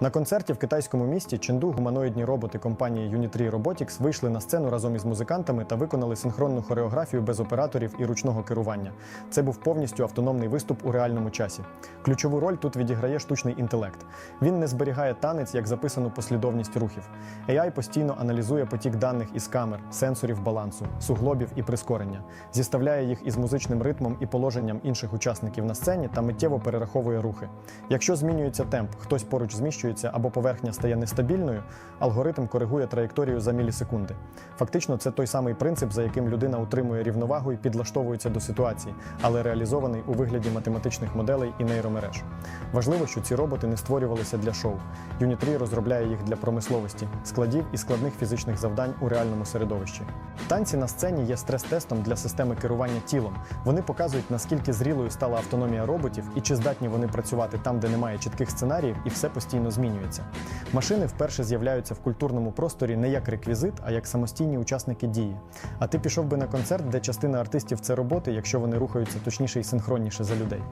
На концерті в китайському місті Ченду гуманоїдні роботи компанії Unitree Robotics вийшли на сцену разом із музикантами та виконали синхронну хореографію без операторів і ручного керування. Це був повністю автономний виступ у реальному часі. Ключову роль тут відіграє штучний інтелект. Він не зберігає танець як записану послідовність рухів. AI постійно аналізує потік даних із камер, сенсорів балансу, суглобів і прискорення, зіставляє їх із музичним ритмом і положенням інших учасників на сцені та миттєво перераховує рухи. Якщо змінюється темп, хтось поруч зміщується або поверхня стає нестабільною, алгоритм коригує траєкторію за мілісекунди. Фактично, це той самий принцип, за яким людина утримує рівновагу і підлаштовується до ситуації, але реалізований у вигляді математичних моделей і нейромереж. Важливо, що ці роботи не створювалися для шоу. Unitree розробляє їх для промисловості, складів і складних фізичних завдань у реальному середовищі. Танці на сцені є стрес-тестом для системи керування тілом. Вони показують, наскільки зрілою стала автономія роботів і чи здатні вони працювати там, де немає чітких сценаріїв, і все постійно змінюється. Машини вперше з'являються в культурному просторі не як реквізит, а як самостійні учасники дії. А ти пішов би на концерт, де частина артистів це роботи, якщо вони рухаються точніше і синхронніше за людей.